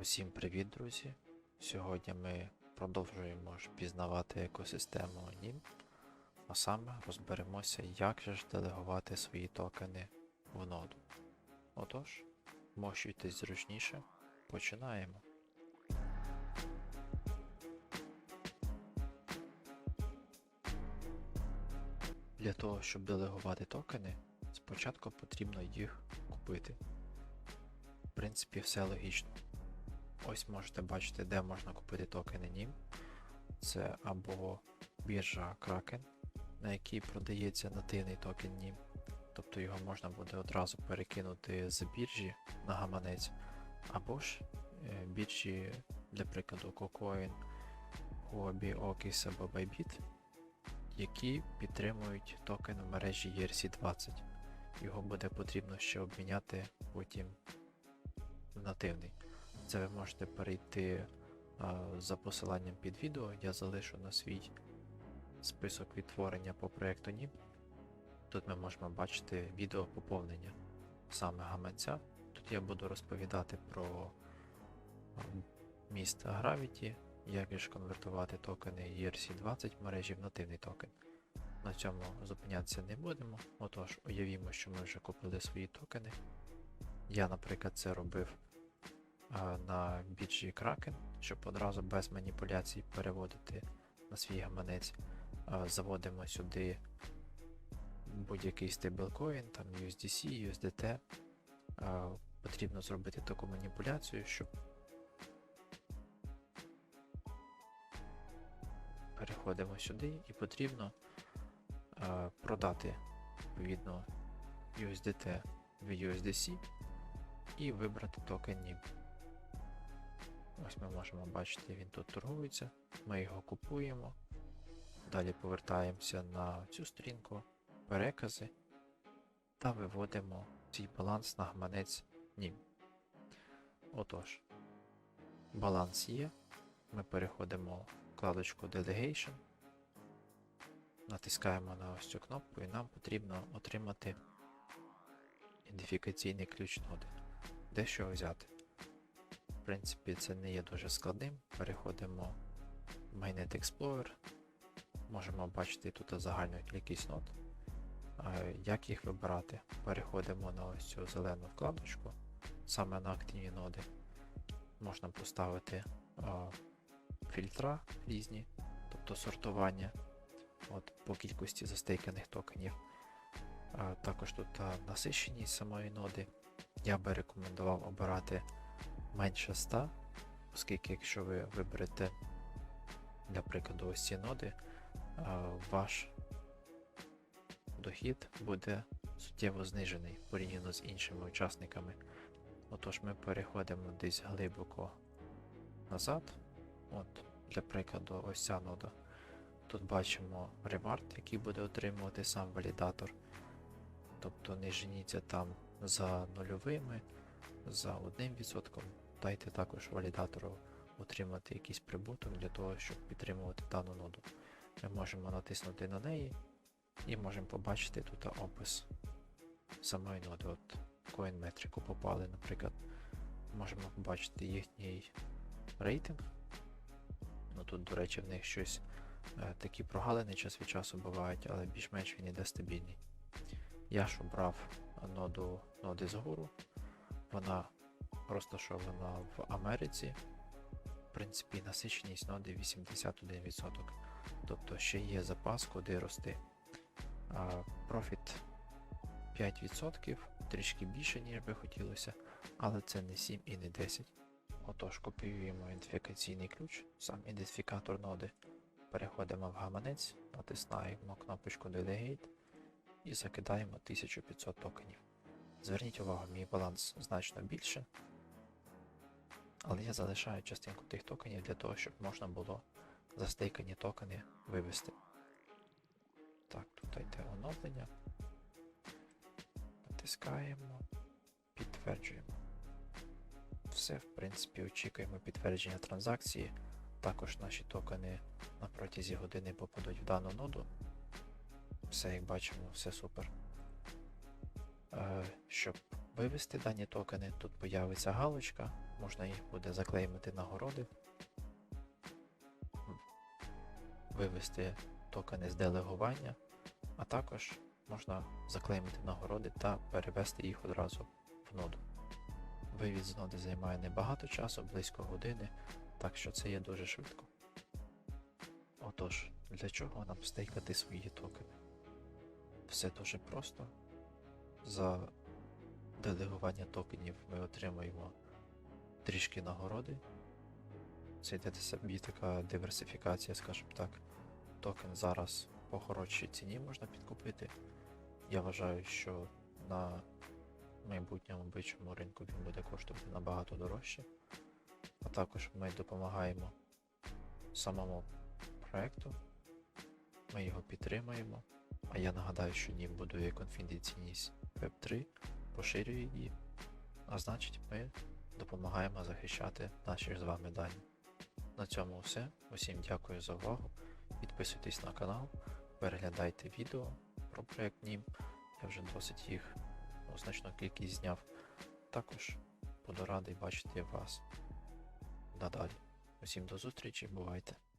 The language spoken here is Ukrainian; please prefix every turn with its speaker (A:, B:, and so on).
A: Усім привіт, друзі! Сьогодні ми продовжуємо ж пізнавати екосистему NIM, а саме розберемося, як же ж делегувати свої токени в ноду. Отож, вмощуйтесь зручніше, починаємо. Для того, щоб делегувати токени, спочатку потрібно їх купити. В принципі, все логічно. Ось можете бачити, де можна купити токени NIM. Це або біржа Kraken, на якій продається нативний токен NIM. Тобто його можна буде одразу перекинути з біржі на гаманець, або ж е, біржі, для прикладу, KuCoin, Huobi, Okis або Bybit, які підтримують токен в мережі ERC20. Його буде потрібно ще обміняти потім в нативний. Це ви можете перейти за посиланням під відео. Я залишу на свій список відтворення по проєкту NIM. Тут ми можемо бачити відео поповнення саме гаманця. Тут я буду розповідати про міст Gravity, як ж конвертувати токени ERC20 в мережі в нативний токен. На цьому зупинятися не будемо. Отож, уявімо, що ми вже купили свої токени. Я, наприклад, це робив на біржі Kraken, щоб одразу без маніпуляцій переводити на свій гаманець. Заводимо сюди будь-який стейблкоін, там USDC, USDT. Потрібно зробити таку маніпуляцію, щоб переходимо сюди і потрібно продати відповідно USDT в USDC і вибрати токен NIM. Ось ми можемо бачити, він тут торгується. Ми його купуємо. Далі повертаємося на цю сторінку, перекази та виводимо цей баланс на гаманець NIM. Отож, баланс є. Ми переходимо в вкладочку Delegation, натискаємо на ось цю кнопку і нам потрібно отримати ідентифікаційний ключ ноди. Де що взяти? В принципі, це не є дуже складним. Переходимо в Mainnet Explorer. Можемо бачити тут загальну кількість нод. Е, Як їх вибирати? Переходимо на ось цю зелену вкладочку, саме на активні ноди. Можна поставити а, фільтра різні, тобто сортування от, по кількості застейканих токенів. А, також тут насиченість самої ноди. Я би рекомендував обирати менше 100, оскільки якщо ви виберете, для прикладу, ось ці ноди, ваш дохід буде суттєво знижений порівняно з іншими учасниками. Отож, ми переходимо десь глибоко назад. От, Для прикладу, ось ця нода. Тут бачимо ревард, який буде отримувати сам валідатор. Тобто не женіться там за нульовими, за 1%. Дайте також валідатору отримати якийсь прибуток для того, щоб підтримувати дану ноду. Ми можемо натиснути на неї і можемо побачити тут опис самої ноди. От CoinMetric попали, наприклад. Можемо побачити їхній рейтинг. Ну тут, до речі, в них щось е, такі прогалини час від часу бувають, але більш-менш він іде стабільний. Я ж обрав ноду ноди згору. Вона розташована в Америці. В принципі, насиченість ноди 81%. Тобто ще є запас, куди рости. Профіт 5%, трішки більше, ніж би хотілося, але це не 7 і не 10. Отож, копіюємо ідентифікаційний ключ, сам ідентифікатор ноди. Переходимо в гаманець, натискаємо кнопочку Delegate і закидаємо 1500 токенів. Зверніть увагу, мій баланс значно більше, але я залишаю частинку тих токенів для того, щоб можна було застейкані токени вивести. Так, тут йде оновлення. Натискаємо, підтверджуємо. Все, в принципі, очікуємо підтвердження транзакції. Також наші токени на протязі години попадуть в дану ноду. Все, як бачимо, все супер. Щоб вивести дані токени, тут появиться галочка, можна їх буде заклеймити нагороди, вивести токени з делегування, а також можна заклеймити нагороди та перевести їх одразу в ноду. Вивід з ноди займає небагато часу, близько години, так що це є дуже швидко. Отож, для чого нам стейкати свої токени? Все дуже просто. За делегування токенів ми отримуємо трішки нагороди. Це йде собі така диверсифікація, скажімо так. Токен зараз по хорошій ціні можна підкупити. Я вважаю, що на майбутньому бичому ринку він буде коштувати набагато дорожче. А також ми допомагаємо самому проекту, ми його підтримуємо. А я нагадаю, що NIM будує конфіденційність Web3, поширює її, а значить ми допомагаємо захищати наші з вами дані. На цьому все. Усім дякую за увагу. Підписуйтесь на канал, переглядайте відео про проект NIM. Я вже досить їх ну, значну кількість зняв. Також буду радий бачити вас надалі. Усім до зустрічі, бувайте!